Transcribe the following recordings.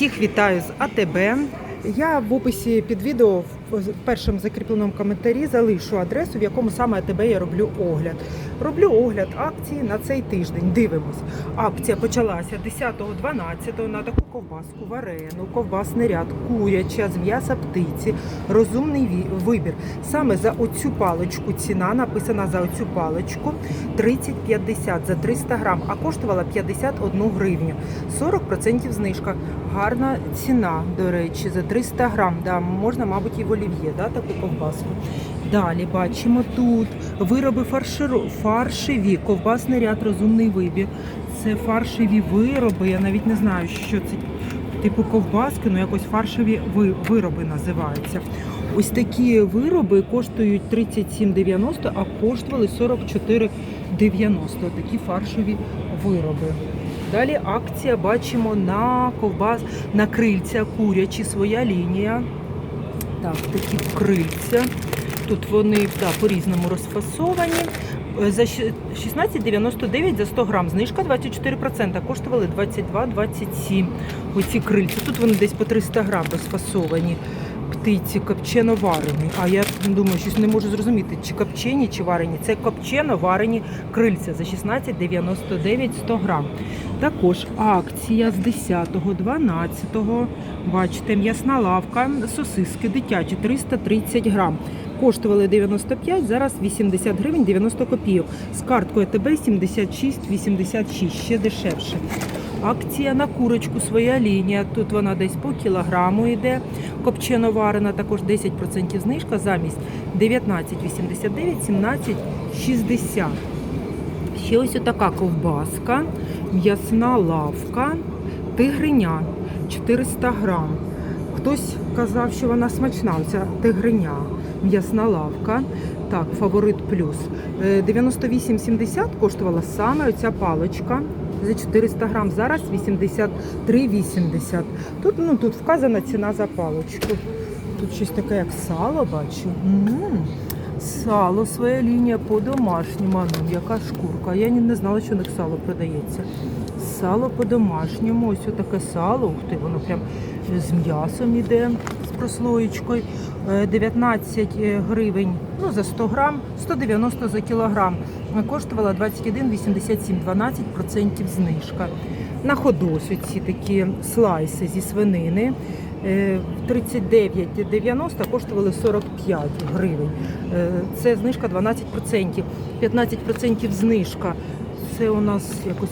Всіх вітаю з АТБ. Я в описі під відео першому закріпленому коментарі залишу адресу, в якому саме АТБ я роблю огляд. Роблю огляд акції на цей тиждень. Дивимось. Акція почалася 10.12 на таку ковбаску, варену, ковбасний ряд, куряча, з м'яса птиці, розумний вибір. Саме за оцю паличку ціна написана за оцю паличку 30,50 за 300 грам, а коштувала 51 гривню. 40% знижка. Гарна ціна, до речі, за 300 грам. Да, можна, мабуть, і в олів'є, да, таку ковбаску. Далі бачимо тут вироби фарширу, фаршеві, ковбасний ряд, розумний вибір. Це фаршеві вироби. Я навіть не знаю, що це типу ковбаски, ну якось фаршеві вироби називаються. Ось такі вироби коштують 37,90, а коштували 44,90. Такі фаршові вироби. Далі акція бачимо на ковбас, на крильця курячі, своя лінія. Так, такі крильця. Тут вони да, по-різному розфасовані. Е, За щ- 16,99 за 100 грам. Знижка 24%. Коштували 22,27. Оці крильця. Тут вони десь по 300 грам розфасовані. Птиці копчено варені. А я думаю, щось не можу зрозуміти, чи копчені, чи варені. Це копчено варені крильця за 16,99 100 грам. Також акція з 10.12. Бачите, м'ясна лавка, сосиски дитячі 330 грам. Коштували 95, зараз 80 гривень 90 копійок. З карткою ТБ 76,86, ще дешевше. Акція на курочку своя лінія. Тут вона десь по кілограму йде. Копчено варена, також 10% знижка замість 19,89, 17,60. Ще ось така ковбаска, м'ясна лавка, тигриня 400 грам. Хтось казав, що вона смачна, оця тигриня, м'ясна лавка. Так, фаворит плюс. Е, 98,70 коштувала саме оця паличка за 400 грам. Зараз 83,80. Тут, ну, тут вказана ціна за паличку. Тут щось таке, як сало, бачу. М, Сало, своя лінія по-домашньому. А Ну, яка шкурка. Я не знала, що у них сало продається. Сало по-домашньому. Ось таке сало. Ух ти, воно прям з м'ясом іде, прослоєчкою. Е, 19 гривень ну, за 100 грам, 190 за кілограм. Е, Коштувала 21,87, 12% знижка. На ходу ці такі слайси зі свинини. Е, 39,90 коштували 45 гривень. Е, Це знижка 12%. 15% знижка. Це у нас якось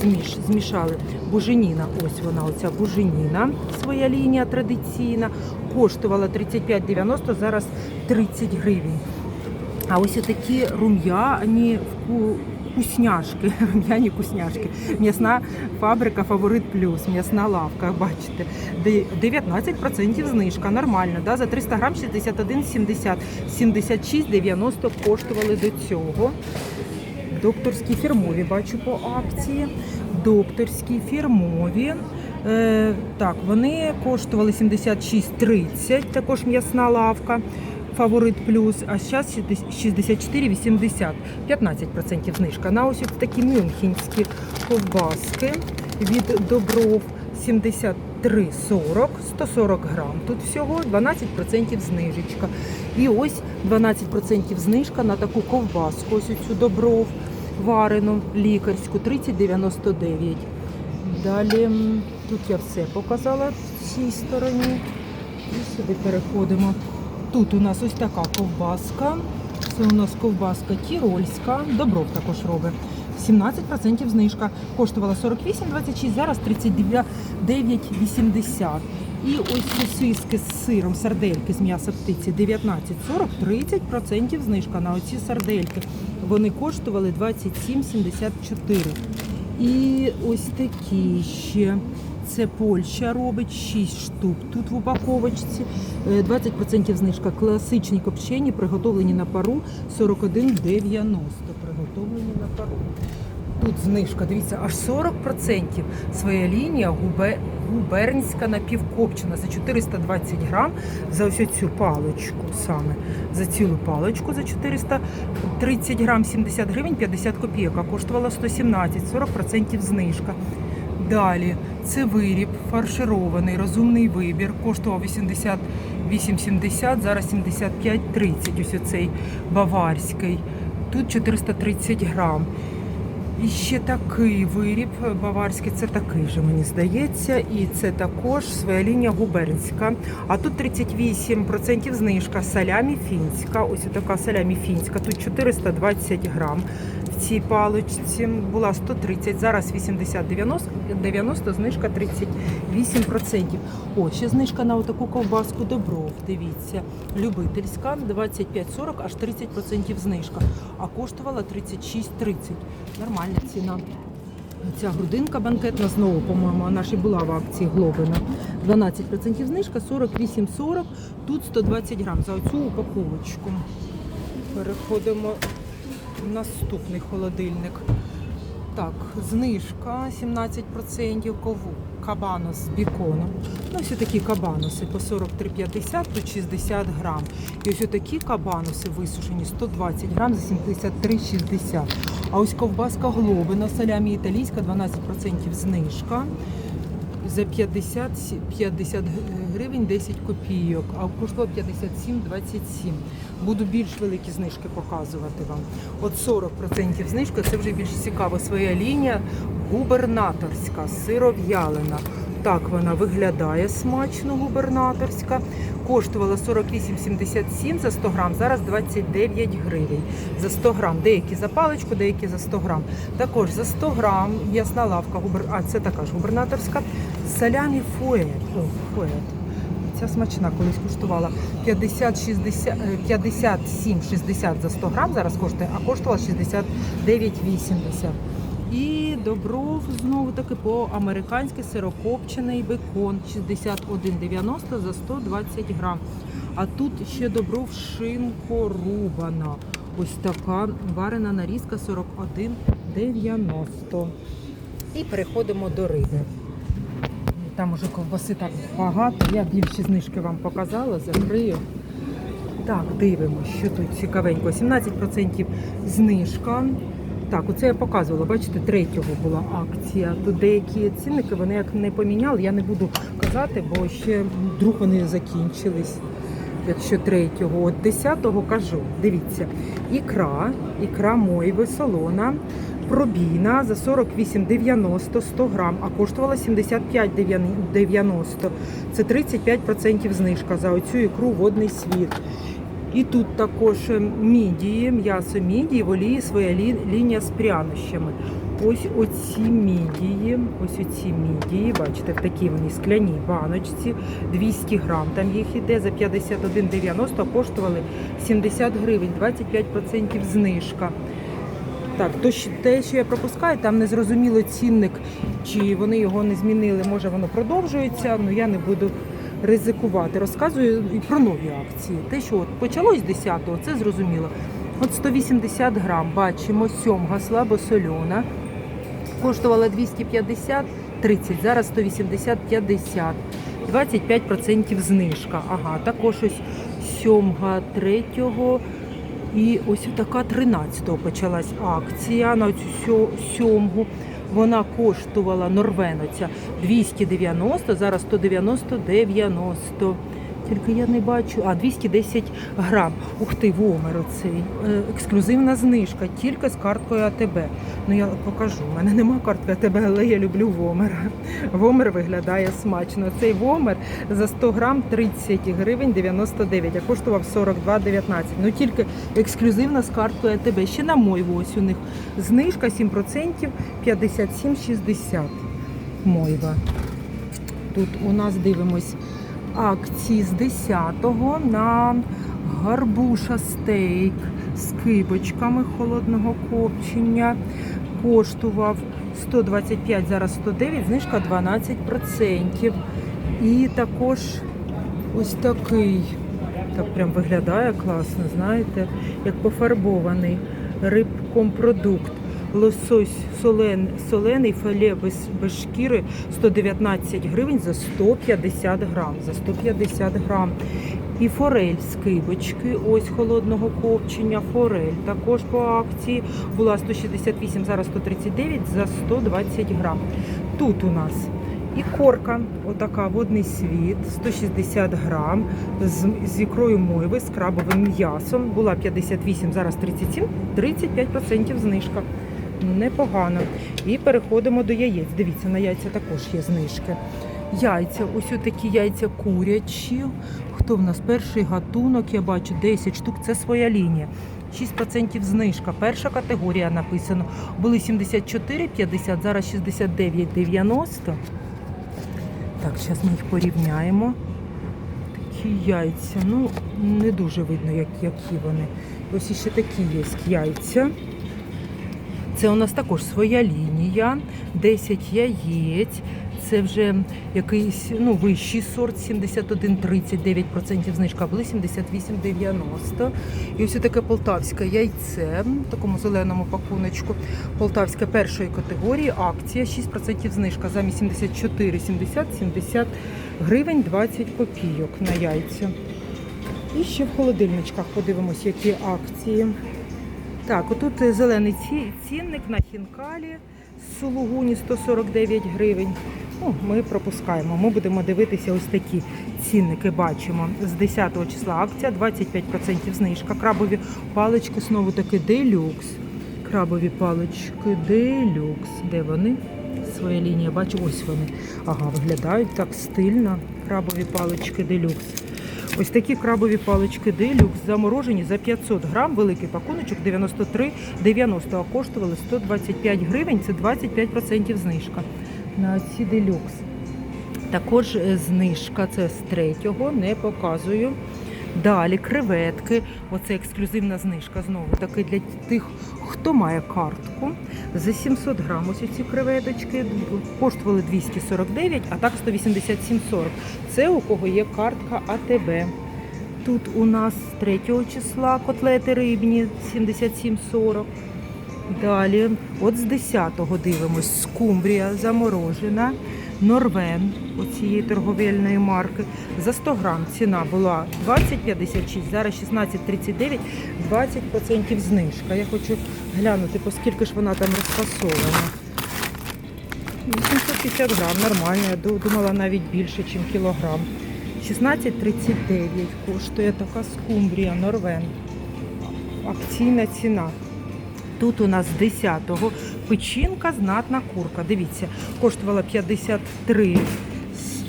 зміш, змішали. Буженіна, ось вона, оця буженіна, своя лінія традиційна. Коштувала 35,90, зараз 30 гривень. А ось такі рум'яні вкусняшки, рум'яні вкусняшки. М'ясна фабрика Фаворит Плюс, м'ясна лавка, бачите. 19% знижка, нормально. Да? За 300 грам 61,70, 76,90 коштували до цього. Докторські фірмові бачу по акції. Докторські фірмові. Е, так, вони коштували 76,30, також м'ясна лавка. Фаворит плюс, а зараз 64,80, 15% знижка. На ось такі мюнхенські ковбаски від Добров 73,40, 140 грам. Тут всього 12% знижечка. І ось 12% знижка на таку ковбаску, ось цю Добров варену лікарську 30,99. Далі тут я все показала в цій стороні. І сюди переходимо. Тут у нас ось така ковбаска. Це у нас ковбаска тірольська. Добров також робить. 17% знижка. Коштувала 48,26, зараз 39,80. І ось сосиски з сиром, сардельки з м'яса птиці 19,40, 30% знижка на оці сардельки. Вони коштували 27,74. І ось такі ще. Це Польща робить 6 штук. Тут в упаковочці Е, 20% знижка. Класичні копчені, приготовлені на пару 41,90. Приготовлені на пару. Тут знижка, дивіться, аж 40%. Своя лінія губе, губернська напівкопчена за 420 грам за ось цю паличку саме. За цілу паличку за 430 грам 70 гривень 50 копійок, а коштувала 117, 40% знижка. Далі це виріб фарширований, розумний вибір. Коштував 88,70, зараз 75,30. Ось оцей баварський. Тут 430 грам. І ще такий виріб баварський, це такий же, мені здається. І це також своя лінія губернська. А тут 38% знижка. Салямі фінська. Ось така салямі фінська. Тут 420 грам. В цій паличці була 130, зараз 80-90, 90, знижка 38%. О, ще знижка на отаку ковбаску Добров. Дивіться, любительська 25-40, аж 30% знижка. А коштувала 36,30. Нормальна ціна. Ця грудинка банкетна знову, по-моєму, вона ж і була в акції Глобина. 12% знижка, 48,40, тут 120 грам за оцю упаковочку. Переходимо наступний холодильник. Так, знижка 17% кову. Кабанос з біконом. Ну, ось такі кабаноси по 43,50, тут 60 грам. І ось такі кабаноси висушені 120 грам за 73,60. А ось ковбаска глобина, салямі італійська, 12% знижка. За 50, 50 гривень 10 копійок, а коштував 57,27. Буду більш великі знижки показувати вам. От 40% знижка, це вже більш цікаво. Своя лінія губернаторська, сиров'ялина. Так вона виглядає смачно, губернаторська. Коштувала 48,77 за 100 грам, зараз 29 гривень за 100 грам. Деякі за паличку, деякі за 100 грам. Також за 100 грам ясна лавка, губер... а це така ж губернаторська. Салямі фует. О, фует. Ця смачна колись коштувала 50, 60, е, 57, 60 за 100 грам, зараз коштує, а коштувала 69,80. І добров знову таки по-американськи сирокопчений бекон 61,90 за 120 грам. А тут ще добров шинкорубана. Ось така варена нарізка 41,90. І переходимо до риби. Там уже ковбаси так багато. Я більші знижки вам показала, закрию. Так, дивимося, що тут цікавенько. 17% знижка. Так, оце я показувала, бачите, третього була акція. Тут деякі цінники вони як не поміняли, я не буду казати, бо ще вдруг вони закінчились. Якщо третього, от десятого кажу, дивіться, ікра, ікра мойви солона, пробійна за 48,90 100 грам, а коштувала 75,90. Це 35% знижка за оцю ікру водний світ. І тут також мідії, м'ясо мідії, в олії своя лі- лінія з прянощами. Ось оці мідії, ось оці мідії, бачите, в такій вони скляні баночці, 200 грам. Там їх іде за 51,90, коштували 70 гривень, 25% знижка. Так, то те, що я пропускаю, там не зрозуміло цінник, чи вони його не змінили, може воно продовжується, але я не буду ризикувати. Розказую і про нові акції. Те, що от почалось 10-го, це зрозуміло. От 180 грам, бачимо, сьомга слабосольона. Коштувала 250 30, зараз 180 50. 25% знижка. Ага, також ось сьомга третього. І ось така 13-го почалась акція на цю сьомгу. Вона коштувала норвеноця 290, зараз 190-90. Тільки я не бачу. А, 210 грам. Ух ти, вомер оцей. Е, ексклюзивна знижка, тільки з карткою АТБ. Ну я покажу. У мене нема картки АТБ, але я люблю вомер. Вомер виглядає смачно. Цей вомер за 100 грам 30 гривень 99, а коштував 42,19. Ну тільки ексклюзивна з карткою АТБ. Ще на мойву ось у них знижка 7%, 57,60 мойва. Тут у нас дивимось акції з 10-го на гарбуша стейк з кибочками холодного копчення. Коштував 125, зараз 109, знижка 12%. І також ось такий, так прям виглядає класно, знаєте, як пофарбований рибкомпродукт. Лосось солен, солений філе без, без шкіри 119 гривень за 150 грам. За 150 грам. І форель з кибочки, ось холодного копчення. Форель також по акції була 168, зараз 139 за 120 грам. Тут у нас і корка, отака водний світ, 160 грам, з, з ікрою мойви, з крабовим м'ясом. Була 58, зараз 37, 35% знижка. Непогано. І переходимо до яєць. Дивіться, на яйця також є знижки. Яйця, ось такі яйця курячі. Хто в нас перший гатунок? Я бачу 10 штук. Це своя лінія. 6% знижка. Перша категорія написано. Були 74,50, зараз 69,90. Так, зараз ми їх порівняємо. Такі яйця. Ну, не дуже видно, як, які вони. Ось іще такі є яйця. Це у нас також своя лінія, 10 яєць. Це вже якийсь ну, вищий сорт, 71,39% знижка, були 78,90. І ось таке полтавське яйце в такому зеленому пакуночку. Полтавське першої категорії, акція 6% знижка, замість 74,70, 70 гривень 20 копійок на яйця. І ще в холодильничках подивимось, які акції. Так, отут зелений цінник на хінкалі з сулугуні 149 гривень. Ну, ми пропускаємо. Ми будемо дивитися ось такі цінники. Бачимо. З 10 числа акція 25% знижка. Крабові палички знову таки делюкс. Крабові палички делюкс. Де вони? Своя лінія, бачу, ось вони. Ага, виглядають так стильно. Крабові палички делюкс. Ось такі крабові палички делюкс заморожені за 500 грам, великий пакуночок 93,90, а коштували 125 гривень, це 25% знижка на ці делюкс. Також е, знижка, це з третього, не показую. Далі креветки, оце ексклюзивна знижка знову таки для тих, хто має картку. За 700 грам ось ці креветочки коштували 249, а так 187,40. Це у кого є картка АТБ. Тут у нас 3 числа котлети рибні 77,40. Далі, от з 10-го дивимось, скумбрія заморожена, норвен оцієї торговельної марки. За 100 грам ціна була 20,56, зараз 16,39, 20% знижка. Я хочу глянути, по скільки ж вона там розфасована. 850 грам, нормально, я думала навіть більше, ніж кілограм. 16,39 коштує така скумбрія, норвен. Акційна ціна. Тут у нас 10-го печінка знатна курка. Дивіться, коштувала 53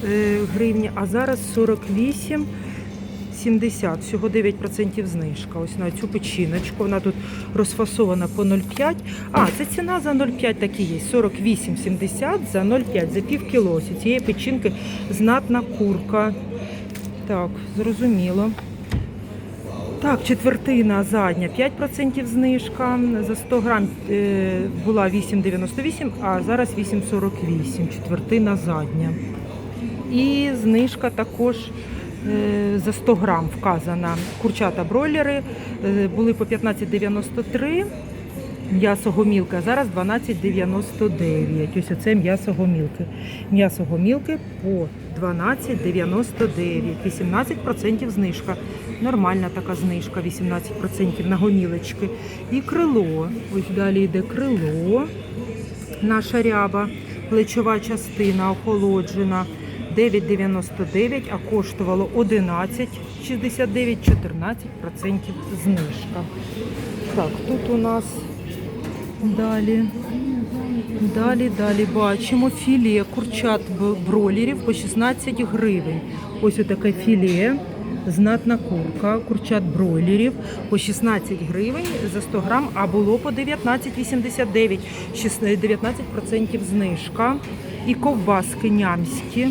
е, гривні, а зараз 48. 70, всього 9% знижка. Ось на цю печіночку. Вона тут розфасована по 0,5. А, це ціна за 0,5 такі є. 48,70 за 0,5, за пів кіло. Цієї печінки знатна курка. Так, зрозуміло. Так, четвертина задня 5% знижка. За 100 грам е, була 8,98, а зараз 8,48. Четвертина задня. І знижка також е, за 100 грам вказана. Курчата бройлери е, були по 15,93. М'ясо гомілки, а зараз 12,99. Ось оце м'ясо гомілки. М'ясо гомілки по 12,99. 18% знижка. Нормальна така знижка, 18% на гомілочки. І крило. Ось далі йде крило. Наша ряба, плечова частина охолоджена 9,99, а коштувало 11,69, 14% знижка. Так, тут у нас далі. Далі, далі бачимо філе курчат б- бройлерів по 16 гривень. Ось таке філе, знатна курка, курчат бройлерів по 16 гривень за 100 грам, а було по 19,89, 19% знижка. І ковбаски нямські.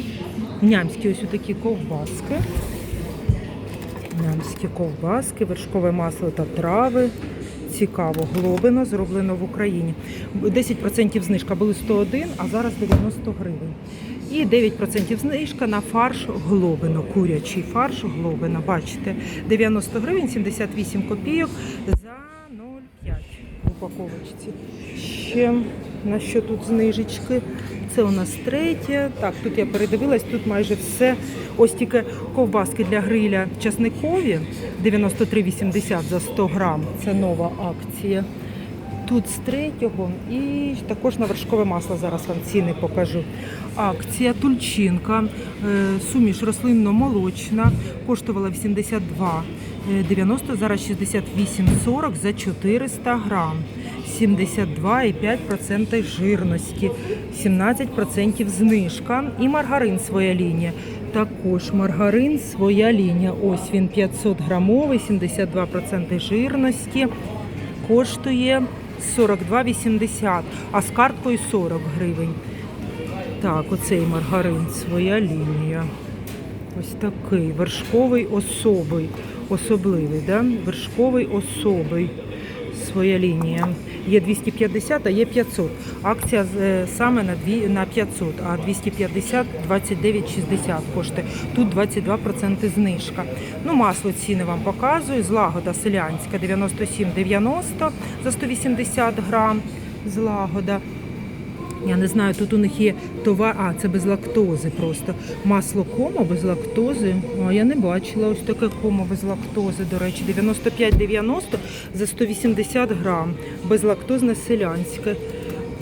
Нямські ось такі ковбаски. Нямські ковбаски, вершкове масло та трави. Цікаво, глобино зроблено в Україні. 10% знижка були 101, а зараз 90 гривень. І 9% знижка на фарш глобино, курячий фарш глобино. Бачите, 90 гривень, 78 копійок за 0,5 в упаковочці. Ще на що тут знижечки? Це у нас третє. Так, тут я передивилась, тут майже все. Ось тільки ковбаски для гриля часникові 93,80 за 100 грам. Це нова акція. Тут з третього і також на вершкове масло зараз вам ціни покажу. Акція Тульчинка, е, суміш рослинно-молочна, коштувала 82,90, зараз 68,40 за 400 грам. 72,5% жирності, 17% знижка. І маргарин своя лінія. Також маргарин своя лінія. Ось він 500 грамовий, 72% жирності. Коштує 42,80, а з карткою 40 гривень. Так, оцей маргарин, своя лінія. Ось такий вершковий особий. Особливий, да? Вершковий особий. Своя лінія. Є 250, а є 500. Акція е, саме на 500, а 250 29,60 кошти. Тут 22% знижка. Ну, масло ціни вам показую. Злагода селянська 97,90 за 180 грам. Злагода. Я не знаю, тут у них є товар, а це без лактози просто. Масло комо без лактози. А я не бачила ось таке комо без лактози, до речі, 95,90 за 180 грам. Безлактозне селянське.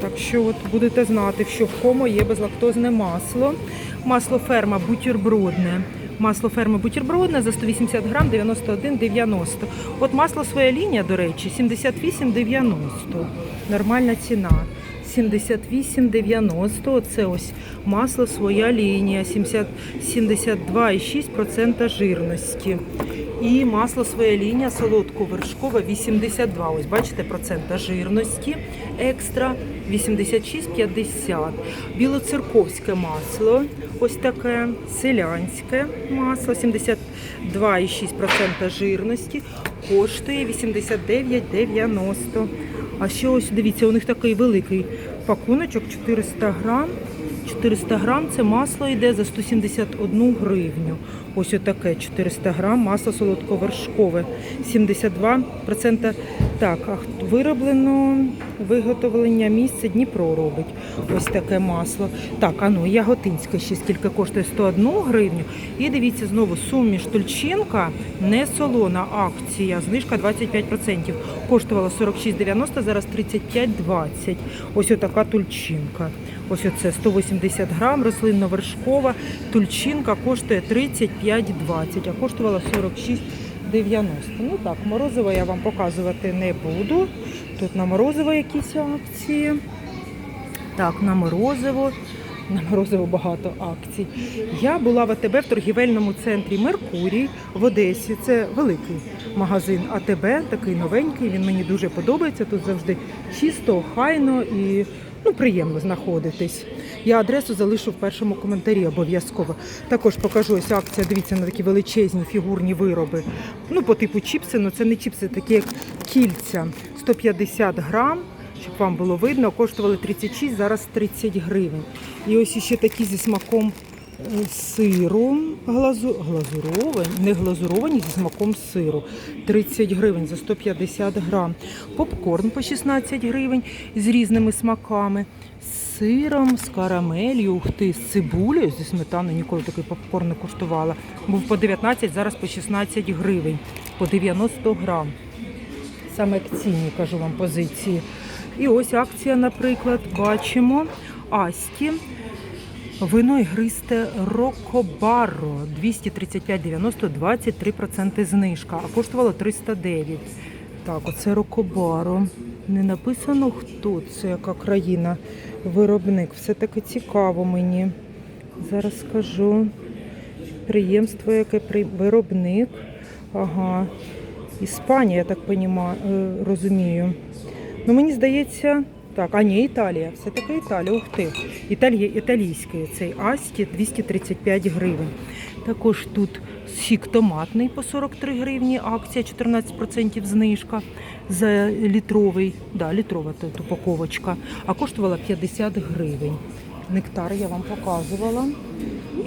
Так що от будете знати, що в комо є безлактозне масло. Масло ферма бутербродне. Масло ферми бутербродне за 180 грам 91,90. От масло своя лінія, до речі, 78,90. Нормальна ціна. 78,90. Це ось масло своя лінія, 72,6% жирності. І масло своя лінія солодко-вершкове 82. Ось бачите, процента жирності екстра 86,50. Білоцерковське масло, ось таке селянське масло 72,6% жирності, коштує 89,90. А ще ось дивіться, у них такий великий пакуночок 400 грам. 400 грам це масло йде за 171 гривню. Ось отаке 400 грам масло солодковершкове. 72% так, вироблено виготовлення місце Дніпро робить. Ось таке масло. Так, а ну яготинське ще скільки коштує 101 гривню. І дивіться знову суміш Тульчинка, не солона акція, знижка 25%. Коштувала 46,90, зараз 35,20. Ось отака тульчинка. Ось оце 180 грам, рослинно-вершкова. Тульчинка коштує 35,20, а коштувала 46,90. Ну так, морозиво я вам показувати не буду. Тут на морозиво якісь акції. Так, на морозиво. На морозиво багато акцій. Я була в АТБ в торгівельному центрі Меркурій в Одесі. Це великий магазин АТБ, такий новенький. Він мені дуже подобається. Тут завжди чисто, охайно і ну, приємно знаходитись. Я адресу залишу в першому коментарі обов'язково. Також покажу ось акція. Дивіться на такі величезні фігурні вироби. Ну, по типу чіпси, ну це не чіпси, такі як кільця. 150 грам щоб вам було видно, коштували 36, зараз 30 гривень. І ось ще такі зі смаком е, сиру глазу... глазуровані, не глазуровані зі смаком сиру. 30 гривень за 150 грам. Попкорн по 16 гривень з різними смаками. Сиром, з карамелью, ух ти, з цибулею, зі сметаною ніколи такий попкорн не куштувала. Був по 19, зараз по 16 гривень, по 90 грам. Саме акційні, кажу вам, позиції. І ось акція, наприклад, бачимо Асті. Вино ігристе Рокобаро 235,90, 23% знижка, а коштувало 309. Так, оце Рокобаро. Не написано, хто це, яка країна, виробник. Все таки цікаво мені. Зараз скажу. Підприємство, яке при... виробник. Ага. Іспанія, я так поніма- е, розумію. Ну, мені здається, так, а ні, Італія. Все таки Італія. Ух ти. Італія, італійський цей Асті 235 гривень. Також тут сік томатний по 43 гривні, акція 14% знижка за літровий, да, літрова тут упаковочка, а коштувала 50 гривень. Нектар я вам показувала.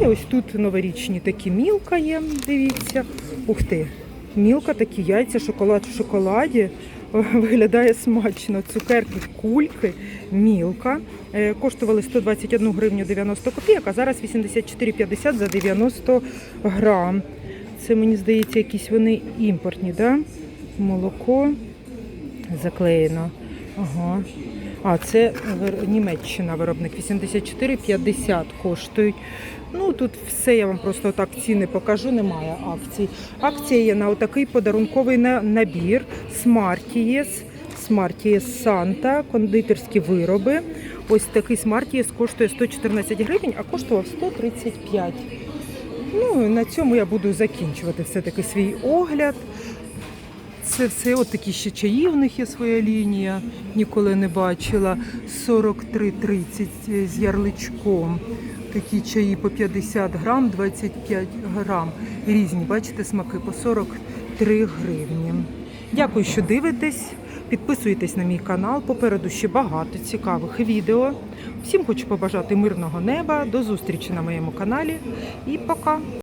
І ось тут новорічні такі мілка є, дивіться. Ух ти, мілка, такі яйця, шоколад в шоколаді. Виглядає смачно. Цукерки, кульки, мілка. Е, Коштували 121 гривню 90 копійок, а зараз 84,50 за 90 грам. Це, мені здається, якісь вони імпортні, да? Молоко заклеєно. Ага. А, це Німеччина виробник 84,50 коштують. Ну тут все я вам просто так ціни покажу, немає акцій. Акція є на отакий подарунковий набір Smarties, Smarties Santa, кондитерські вироби. Ось такий Smarties коштує 114 гривень, а коштував 135. Ну, на цьому я буду закінчувати все-таки свій огляд. Це все, от такі ще чаї в них є своя лінія, ніколи не бачила. 43,30 з ярличком. Такі чаї по 50 грам, 25 грам. Різні, бачите, смаки по 43 гривні. Дякую, що дивитесь. Підписуйтесь на мій канал. Попереду ще багато цікавих відео. Всім хочу побажати мирного неба. До зустрічі на моєму каналі і пока!